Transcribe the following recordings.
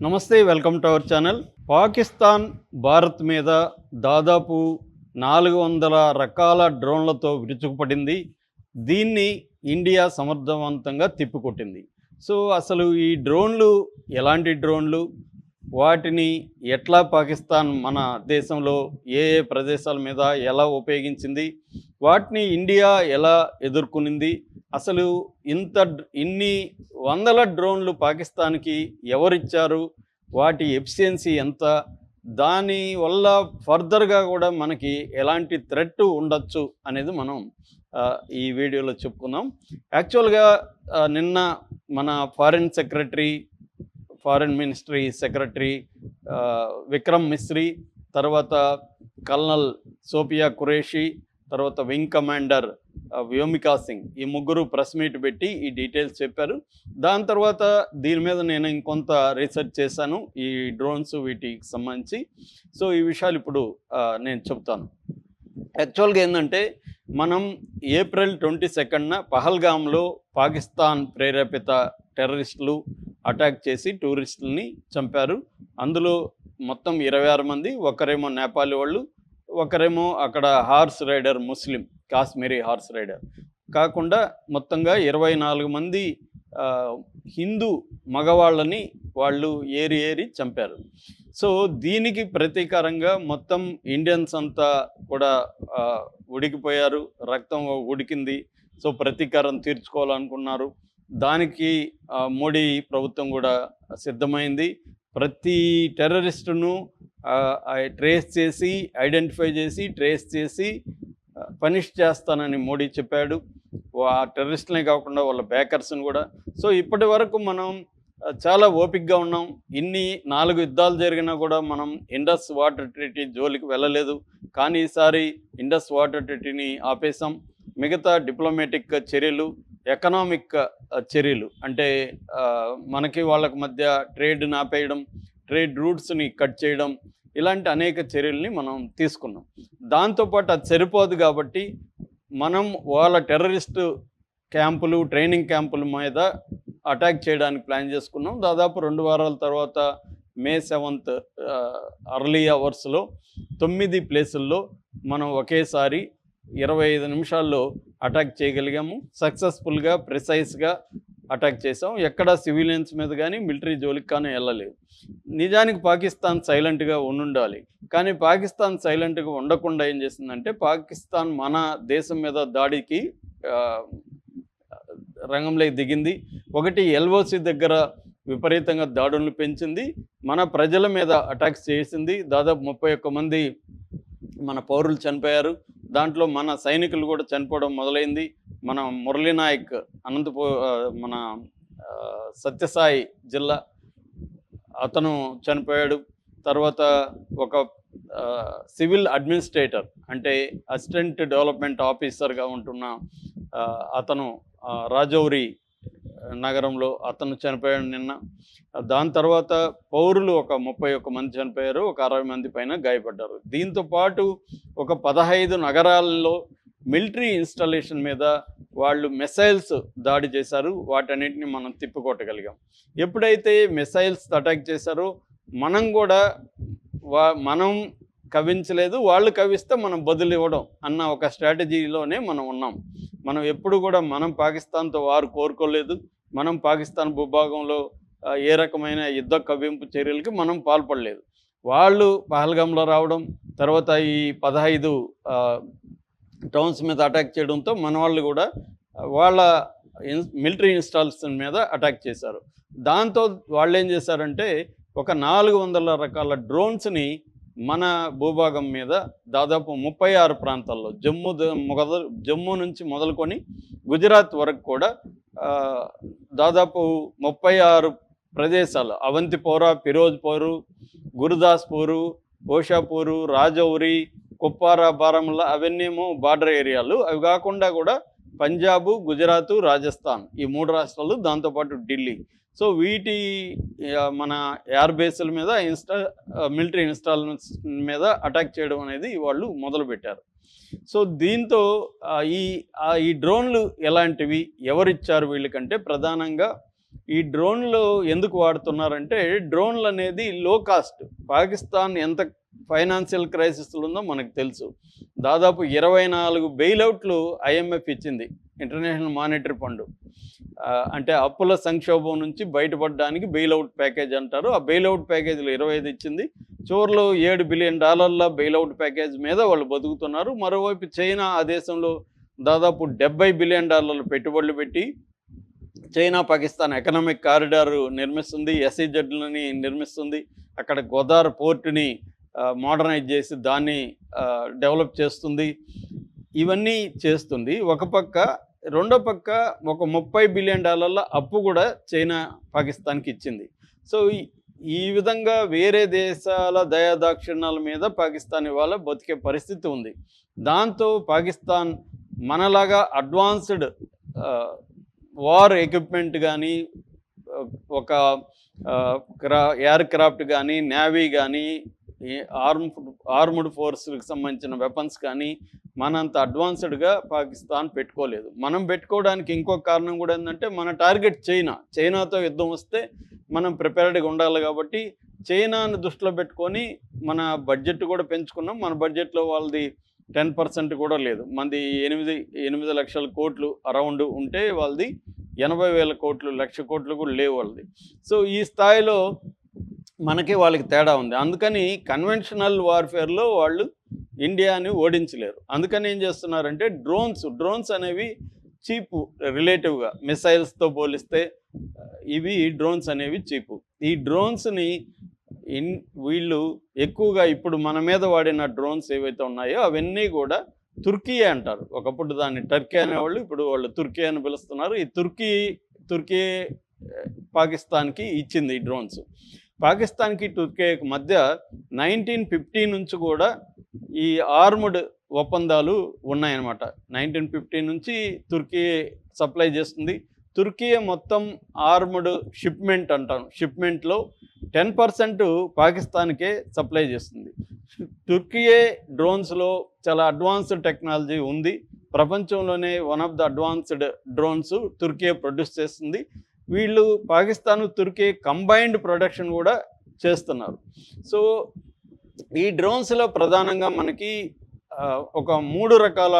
నమస్తే welcome to our channel. Pakistan Bharat మీద దాదాపు నాలుగు వందల రకాల డ్రోన్లతో విరుచుకుపడింది. దీన్ని ఇండియా సమర్థవంతంగా తిప్పికొట్టింది. సో అసలు ఈ డ్రోన్లు ఎలాంటి డ్రోన్లు? వాటిని ఎట్లా పాకిస్తాన్ మన దేశంలో ఏ ఏ ప్రదేశాల మీద ఎలా ఉపయోగించింది? వాటిని ఇండియా ఎలా ఎదుర్కొనింది? అసలు ఇంత ఇన్ని వందల డ్రోన్లు పాకిస్తాన్కి ఎవరిచ్చారు? వాటి ఎఫిషియన్సీ ఎంత? దాని వల్ల ఫర్దర్గా కూడా మనకి ఎలాంటి థ్రెట్ ఉండొచ్చు అనేది మనం ఈ వీడియోలో చెప్పుకుందాం. యాక్చువల్గా నిన్న మన foreign secretary foreign ministry secretary Vikram Misri తర్వాత కల్నల్ సోపియా ఖురేషి తర్వాత వింగ్ కమాండర్ వ్యోమికా సింగ్. ఈ ముగ్గురు ప్రెస్ మీట్ పెట్టి ఈ డీటెయిల్స్ చెప్పారు. దాని తర్వాత దీని మీద నేను ఇంకొంత రీసెర్చ్ చేశాను. ఈ డ్రోన్స్ వీటికి సంబంధించి. సో ఈ విషయాలు ఇప్పుడు నేను చెప్తాను. యాక్చువల్గా ఏంటంటే మనం ఏప్రిల్ ట్వంటీ సెకండ్న పహల్గామ్లో పాకిస్తాన్ ప్రేరేపిత టెర్రరిస్టులు అటాక్ చేసి టూరిస్టులని చంపారు. అందులో మొత్తం ఇరవై ఆరు మంది ఒకరేమో నేపాలి వాళ్ళు ఒకరేమో అక్కడ హార్స్ రైడర్ ముస్లిం. Kashmiri horse rider. కాకుండా మొత్తంగా ఇరవై నాలుగు మంది హిందూ మగవాళ్ళని వాళ్ళు ఏరి ఏరి చంపారు. సో దీనికి ప్రతీకారంగా మొత్తం ఇండియన్స్ అంతా కూడా ఉడికిపోయారు. రక్తం ఉడికింది. సో ప్రతీకారం తీర్చుకోవాలనుకున్నారు. దానికి మోడీ ప్రభుత్వం కూడా సిద్ధమైంది. ప్రతి టెర్రరిస్టును ట్రేస్ చేసి ఐడెంటిఫై చేసి ట్రేస్ చేసి పనిష్ చేస్తానని మోడీ చెప్పాడు. ఆ టెర్రరిస్ట్లే కాకుండా వాళ్ళ బ్యాకర్స్ని కూడా. సో ఇప్పటి వరకు మనం చాలా ఓపిక్గా ఉన్నాం. ఇన్ని నాలుగు యుద్ధాలు జరిగినా కూడా మనం ఇండస్ వాటర్ ట్రీటీ జోలికి వెళ్ళలేదు. కానీ ఈసారి ఇండస్ వాటర్ ట్రీటీని ఆపేసాం మిగతా డిప్లొమాటిక్ చర్యలు ఎకనామిక్ చర్యలు అంటే మనకి వాళ్ళకి మధ్య ట్రేడ్ని ఆపేయడం ట్రేడ్ రూట్స్ని కట్ చేయడం ఇలాంటి అనేక చర్యల్ని మనం తీసుకున్నాం. దాంతోపాటు అది సరిపోదు కాబట్టి మనం వాళ్ళ టెర్రరిస్టు క్యాంపులు ట్రైనింగ్ క్యాంపుల మీద అటాక్ చేయడానికి ప్లాన్ చేసుకున్నాం. దాదాపు రెండు వారాల తర్వాత మే సెవెంత్ అర్లీ అవర్స్లో తొమ్మిది ప్లేసుల్లో మనం ఒకేసారి ఇరవై ఐదు నిమిషాల్లో అటాక్ చేయగలిగాము. సక్సెస్ఫుల్గా ప్రిసైజ్గా అటాక్ చేసాం ఎక్కడ సివిలియన్స్ మీద కానీ మిలిటరీ జోలికి కానీ వెళ్ళలేదు. నిజానికి పాకిస్తాన్ సైలెంట్గా ఉండాలి కానీ పాకిస్తాన్ సైలెంట్గా ఉండకుండా ఏం చేసిందంటే పాకిస్తాన్ మన దేశం మీద దాడికి రంగంలోకి దిగింది. ఒకటి ఎల్ఓసి దగ్గర విపరీతంగా దాడులను పెంచింది. మన ప్రజల మీద అటాక్స్ చేసింది. దాదాపు ముప్పై ఒక్క మంది మన పౌరులు చనిపోయారు. దాంట్లో మన సైనికులు కూడా చనిపోవడం మొదలైంది. మన మురళీ నాయక్ అనంతపూర్ మన సత్యసాయి జిల్లా. అతను చనిపోయాడు. తర్వాత ఒక సివిల్ అడ్మినిస్ట్రేటర్ అంటే అసిస్టెంట్ డెవలప్మెంట్ ఆఫీసర్గా ఉంటున్న అతను రాజౌరి నగరంలో అతను చనిపోయాడు నిన్న. దాని తర్వాత పౌరులు ఒక ముప్పై ఒక్క మంది చనిపోయారు ఒక అరవై మంది పైన గాయపడ్డారు. దీంతో పాటు ఒక పదహైదు నగరాల్లో మిలిటరీ ఇన్స్టాలేషన్ మీద వాళ్ళు మిసైల్స్ దాడి చేశారు. వాటన్నిటిని మనం తిప్పుకొట్టగలిగాం. ఎప్పుడైతే మిసైల్స్ అటాక్ చేశారో మనం కూడా వా మనం కవించలేదు వాళ్ళు కవిస్తే మనం బదులు ఇవ్వడం అన్న ఒక స్ట్రాటజీలోనే మనం ఉన్నాం. మనం ఎప్పుడు కూడా మనం పాకిస్తాన్తో వారు కోరుకోలేదు. మనం పాకిస్తాన్ భూభాగంలో ఏ రకమైన యుద్ధ కవింపు చర్యలకి మనం పాల్పడలేదు. వాళ్ళు పహల్గంలో రావడం తర్వాత ఈ పదహైదు టౌన్స్ మీద అటాక్ చేయడంతో మన వాళ్ళు కూడా వాళ్ళ మిలిటరీ ఇన్స్టాల్షన్ మీద అటాక్ చేశారు. దాంతో వాళ్ళు ఏం చేశారంటే ఒక నాలుగు వందల రకాల డ్రోన్స్ని మన భూభాగం మీద దాదాపు ముప్పై ఆరు ప్రాంతాల్లో జమ్మూ మొదలు జమ్మూ నుంచి మొదలుకొని గుజరాత్ వరకు కూడా దాదాపు ముప్పై ఆరు ప్రదేశాలు అవంతిపోర ఫిరోజ్పూరు గురుదాస్పూరు ఓషాపూరు రాజౌరి కుప్వారా బారాముల్లా అవన్నీమో బార్డర్ ఏరియాలు. అవి కాకుండా కూడా పంజాబు గుజరాత్ రాజస్థాన్ ఈ మూడు రాష్ట్రాలు దాంతోపాటు ఢిల్లీ. సో వీటి మన ఎయిర్ బేస్ల మీద ఇన్స్టా మిలిటరీ ఇన్స్టాల్మెంట్స్ మీద అటాక్ చేయడం అనేది వాళ్ళు మొదలుపెట్టారు. సో దీంతో ఈ ఈ డ్రోన్లు ఎలాంటివి ఎవరిచ్చారు వీళ్ళకంటే ప్రధానంగా ఈ డ్రోన్లు ఎందుకు వాడుతున్నారంటే డ్రోన్లు అనేది లో కాస్ట్ పాకిస్తాన్ ఎంత ఫైనాన్షియల్ క్రైసిస్లు ఉందో మనకు తెలుసు. దాదాపు ఇరవై నాలుగు బెయిలౌట్లు ఐఎంఎఫ్ ఇచ్చింది ఇంటర్నేషనల్ మానిటరీ ఫండ్. అంటే అప్పుల సంక్షోభం నుంచి బయటపడడానికి బెయిలౌట్ ప్యాకేజ్ అంటారు. ఆ బెయిలౌట్ ప్యాకేజీలు ఇరవై ఐదు ఇచ్చింది. చివరిలో ఏడు బిలియన్ డాలర్ల బెయిలౌట్ ప్యాకేజ్ మీద వాళ్ళు బతుకుతున్నారు. మరోవైపు చైనా ఆ దేశంలో దాదాపు డెబ్బై బిలియన్ డాలర్ల పెట్టుబడులు పెట్టి చైనా పాకిస్తాన్ ఎకనామిక్ కారిడార్ నిర్మిస్తుంది. ఎస్ఈజెడ్లని నిర్మిస్తుంది. అక్కడ గోదావరి పోర్టుని మోడర్నైజ్ చేసి దాన్ని డెవలప్ చేస్తుంది. ఇవన్నీ చేస్తుంది. ఒక పక్క రెండో పక్క ఒక ముప్పై బిలియన్ డాలర్ల అప్పు కూడా చైనా పాకిస్తాన్కి ఇచ్చింది. సో ఈ- విధంగా వేరే దేశాల దయాదాక్షిణ్యాల మీద పాకిస్తాన్ ఇవాళ బతికే పరిస్థితి ఉంది. దాంతో పాకిస్తాన్ మనలాగా అడ్వాన్స్డ్ వార్ ఎక్విప్మెంట్ కానీ ఒక క్రా ఎయిర్ క్రాఫ్ట్ కానీ నేవీ కానీ ఆర్మ్ ఆర్మ్డ్ ఫోర్స్కి సంబంధించిన వెపన్స్ కానీ మనంత అడ్వాన్స్డ్గా పాకిస్తాన్ పెట్టుకోలేదు. మనం పెట్టుకోవడానికి ఇంకొక కారణం కూడా ఏంటంటే మన టార్గెట్ చైనా. చైనాతో యుద్ధం వస్తే మనం ప్రిపేర్డ్గా ఉండాలి కాబట్టి చైనాను దృష్టిలో పెట్టుకొని మన బడ్జెట్ కూడా పెంచుకున్నాం. మన బడ్జెట్లో వాళ్ళది టెన్ పర్సెంట్ కూడా లేదు. మనది ఎనిమిది ఎనిమిది లక్షల కోట్లు అరౌండ్ ఉంటే వాళ్ళది ఎనభై వేల కోట్లు లక్ష కోట్లు కూడా లేవు వాళ్ళది. సో ఈ స్థాయిలో మనకి వాళ్ళకి తేడా ఉంది. అందుకని కన్వెన్షనల్ వార్ఫేర్లో వాళ్ళు ఇండియాని ఓడించలేరు. అందుకని ఏం చేస్తున్నారంటే డ్రోన్స్ డ్రోన్స్ అనేవి చీపు రిలేటివ్గా మిసైల్స్తో పోలిస్తే ఇవి డ్రోన్స్ అనేవి చీపు. ఈ డ్రోన్స్ని ఇన్ వీళ్ళు ఎక్కువగా ఇప్పుడు మన మీద వాడిన డ్రోన్స్ ఏవైతే ఉన్నాయో అవన్నీ కూడా తుర్కీ అంటారు. ఒకప్పుడు దాన్ని టర్కీ అనేవాళ్ళు ఇప్పుడు వాళ్ళు తుర్కీ అని పిలుస్తున్నారు. ఈ తుర్కీ తుర్కీ పాకిస్తాన్కి ఇచ్చింది ఈ డ్రోన్స్ పాకిస్తాన్కి టుర్కేకి మధ్య నైన్టీన్ ఫిఫ్టీ నుంచి కూడా ఈ ఆర్ముడ్ ఒప్పందాలు ఉన్నాయన్నమాట. నైన్టీన్ ఫిఫ్టీ నుంచి తుర్కీ సప్లై చేస్తుంది. తుర్కీ మొత్తం ఆర్ముడ్ షిప్మెంట్ అంటాను షిప్మెంట్లో టెన్ పర్సెంట్ పాకిస్తాన్కే సప్లై చేస్తుంది. తుర్కీయే డ్రోన్స్లో చాలా అడ్వాన్స్డ్ టెక్నాలజీ ఉంది. ప్రపంచంలోనే one of the advanced drones Turkey produce చేస్తుంది. వీళ్ళు పాకిస్తాన్ తుర్కీ కంబైన్డ్ ప్రొడక్షన్ కూడా చేస్తున్నారు. సో ఈ డ్రోన్స్లో ప్రధానంగా మనకి ఒక మూడు రకాల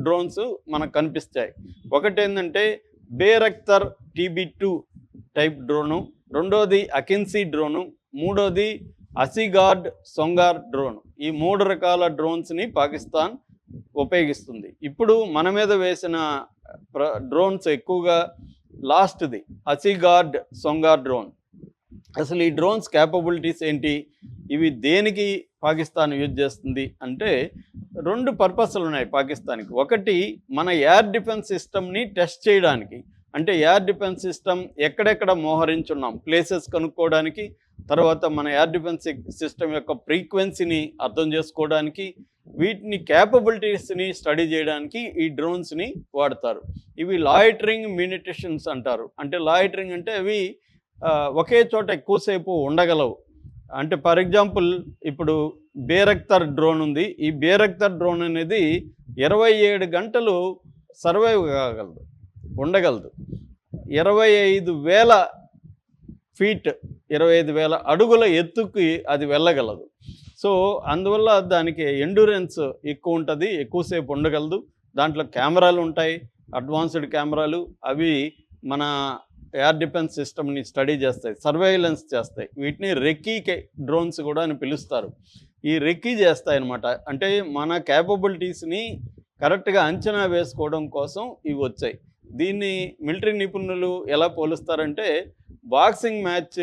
డ్రోన్స్ మనకు కనిపిస్తాయి. ఒకటి ఏంటంటే Bayraktar TB two type drone రెండోది అకిన్సీ డ్రోను మూడోది అసిగార్డ్ సొంగార్ డ్రోన్. ఈ మూడు రకాల డ్రోన్స్ని పాకిస్తాన్ ఉపయోగిస్తుంది. ఇప్పుడు మన మీద వేసిన ప్ర డ్రోన్స్ ఎక్కువగా లాస్ట్ది అసిగార్డ్ సొంగార్ డ్రోన్. అసలు ఈ డ్రోన్స్ క్యాపబిలిటీస్ ఏంటి? ఇవి దేనికి పాకిస్తాన్ యూజ్ చేస్తుంది అంటే రెండు పర్పస్లు ఉన్నాయి పాకిస్తాన్కి. ఒకటి మన ఎయిర్ డిఫెన్స్ సిస్టమ్ని టెస్ట్ చేయడానికి. అంటే ఎయిర్ డిఫెన్స్ సిస్టమ్ ఎక్కడెక్కడ మోహరించున్నాం ప్లేసెస్ కనుక్కోవడానికి తర్వాత మన ఎయిర్ డిఫెన్స్ సిస్టమ్ యొక్క ఫ్రీక్వెన్సీని అర్థం చేసుకోవడానికి వీటిని క్యాపబిలిటీస్ని స్టడీ చేయడానికి ఈ డ్రోన్స్ని వాడతారు. ఇవి లాయిటరింగ్ మినిటేషన్స్ అంటారు. అంటే లాయిటరింగ్ అంటే అవి ఒకే చోట ఎక్కువసేపు ఉండగలవు. అంటే ఫర్ ఎగ్జాంపుల్ ఇప్పుడు బేరక్తర్ డ్రోన్ ఉంది. ఈ బేరక్తర్ డ్రోన్ అనేది ఇరవై ఏడు గంటలు సర్వైవ్ కాగలదు ఉండగలదు. ఇరవై ఐదు వేల ఫీట్ ఇరవై ఐదు వేల అడుగుల ఎత్తుకి అది వెళ్ళగలదు. సో అందువల్ల దానికి ఎండూరెన్స్ ఎక్కువ ఉంటుంది ఎక్కువసేపు ఉండగలదు. దాంట్లో కెమెరాలు ఉంటాయి అడ్వాన్స్డ్ కెమెరాలు. అవి మన ఎయిర్ డిఫెన్స్ సిస్టమ్ని స్టడీ చేస్తాయి సర్వేలెన్స్ చేస్తాయి. వీటిని రెక్కీ డ్రోన్స్ కూడా అని పిలుస్తారు. ఈ రెక్కీ చేస్తాయి అనమాట అంటే మన క్యాపబిలిటీస్ని కరెక్ట్గా అంచనా వేసుకోవడం కోసం ఇవి వచ్చాయి. దీన్ని మిలిటరీ నిపుణులు ఎలా పోలుస్తారంటే బాక్సింగ్ మ్యాచ్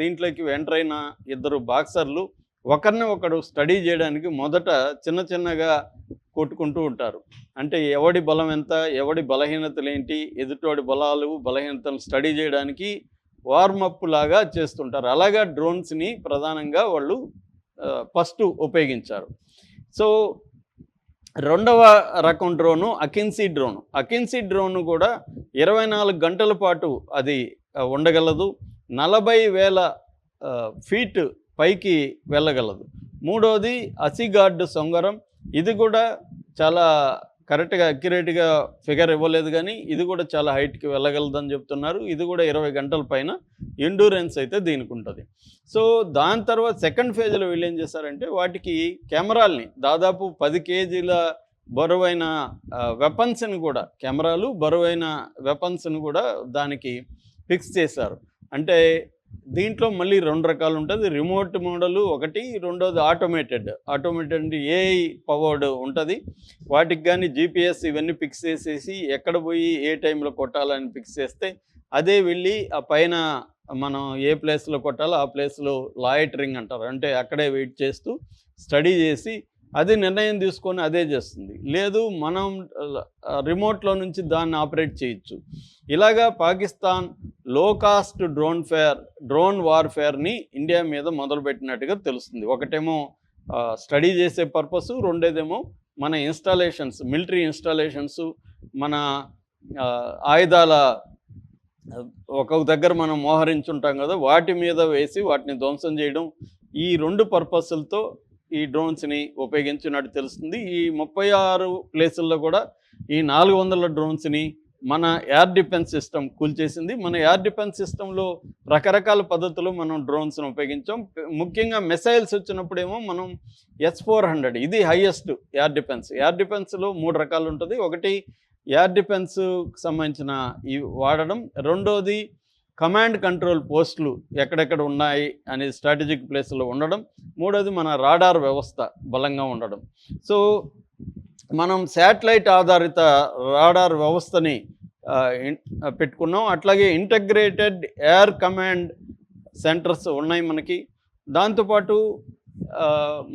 దీంట్లోకి ఎంటర్ అయిన ఇద్దరు బాక్సర్లు ఒకరిని ఒకడు స్టడీ చేయడానికి మొదట చిన్న చిన్నగా కొట్టుకుంటూ ఉంటారు. అంటే ఎవడి బలం ఎంత ఎవడి బలహీనతలు ఏంటి ఎదుటివాడి బలాలు బలహీనతలు స్టడీ చేయడానికి వార్మప్ లాగా చేస్తుంటారు. అలాగా డ్రోన్స్ని ప్రధానంగా వాళ్ళు ఫస్ట్ ఉపయోగించారు. సో రెండవ రకం drone Akinci drone. Akinci drone కూడా ఇరవై నాలుగు గంటల పాటు అది ఉండగలదు. నలభై వేల ఫీటు ఫీట్ పైకి వెళ్ళగలదు. మూడోది అసిగార్డ్ సొంగరం. ఇది కూడా చాలా కరెక్ట్గా అక్యురేట్గా ఫిగర్ ఇవ్వలేదు కానీ ఇది కూడా చాలా హైట్కి వెళ్ళగలదని చెప్తున్నారు. ఇది కూడా ఇరవై గంటల పైన ఎండూరెన్స్ అయితే దీనికి ఉంటుంది. సో దాని తర్వాత సెకండ్ ఫేజ్లో వీళ్ళు ఏం చేశారంటే వాటికి కెమెరాల్ని దాదాపు పది కేజీల బరువైన వెపన్స్ని కూడా కెమెరాలు బరువైన వెపన్స్ని కూడా దానికి ఫిక్స్ చేశారు. అంటే దీంట్లో మళ్ళీ రెండు రకాలు ఉంటుంది. రిమోట్ మోడల్ ఒకటి రెండోది ఆటోమేటెడ్. ఆటోమేటెడ్ అంటే ఏఐ పవర్డ్ ఉంటుంది. వాటికి కానీ జీపీఎస్ ఇవన్నీ ఫిక్స్ చేసేసి ఎక్కడ పోయి ఏ టైంలో కొట్టాలని ఫిక్స్ చేస్తే అదే వెళ్ళి ఆ పైన మనం ఏ ప్లేస్లో కొట్టాలో ఆ ప్లేస్లో లాయిటరింగ్ అంటారు. అంటే అక్కడే వెయిట్ చేస్తూ స్టడీ చేసి అది నిర్ణయం తీసుకొని అదే చేస్తుంది. లేదు మనం రిమోట్లో నుంచి దాన్ని ఆపరేట్ చేయొచ్చు. ఇలాగా పాకిస్తాన్లో కాస్ట్ డ్రోన్ ఫేర్ డ్రోన్ వార్ఫేర్ని ఇండియా మీద మొదలుపెట్టినట్టుగా తెలుస్తుంది. ఒకటేమో స్టడీ చేసే పర్పస్ రెండేదేమో మన ఇన్స్టాలేషన్స్ మిలిటరీ ఇన్స్టాలేషన్స్ మన ఆయుధాల ఒక ఒక్కొక్క దగ్గర మనం మోహరించుంటాం కదా వాటి మీద వేసి వాటిని ధ్వంసం చేయడం ఈ రెండు పర్పస్లతో ఈ డ్రోన్స్ని ఉపయోగించినట్టు తెలుస్తుంది. ఈ ముప్పై ఆరు ప్లేసుల్లో కూడా ఈ నాలుగు వందల డ్రోన్స్ని మన ఎయిర్ డిఫెన్స్ సిస్టమ్ కూల్చేసింది మన ఎయిర్ డిఫెన్స్ సిస్టంలో రకరకాల పద్ధతులు మనం డ్రోన్స్ని ఉపయోగించాం. ముఖ్యంగా మిసైల్స్ వచ్చినప్పుడేమో మనం ఎస్ ఫోర్ హండ్రెడ్ ఇది హైయెస్ట్ ఎయిర్ డిఫెన్స్ ఎయిర్ డిఫెన్స్లో మూడు రకాలు ఉంటుంది. ఒకటి ఎయిర్ డిఫెన్స్కి సంబంధించిన ఈ వాడడం. రెండోది కమాండ్ కంట్రోల్ పోస్టులు ఎక్కడెక్కడ ఉన్నాయి అనే స్ట్రాటజిక్ ప్లేస్లో ఉండడం. మూడోది మన రాడార్ వ్యవస్థ బలంగా ఉండడం. సో మనం శాటిలైట్ ఆధారిత రాడార్ వ్యవస్థని పెట్టుకున్నాం. అట్లాగే ఇంటగ్రేటెడ్ ఎయిర్ కమాండ్ సెంటర్స్ ఉన్నాయి మనకి. దాంతోపాటు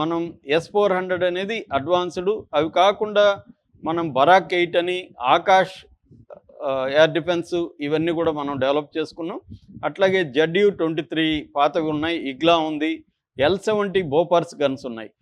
మనం ఎస్ ఫోర్ హండ్రెడ్ అనేది అడ్వాన్స్డ్. అవి కాకుండా మనం బరాక్ ఎయిట్ అని ఆకాష్ ఎయిర్ డిఫెన్స్ ఇవన్నీ కూడా మనం డెవలప్ చేసుకున్నాం. అట్లాగే జడ్యూ ట్వంటీ త్రీ పాతవి ఉన్నాయి. ఇగ్లా ఉంది. ఎల్ సెవెంటీ బోపర్స్ గన్స్ ఉన్నాయి.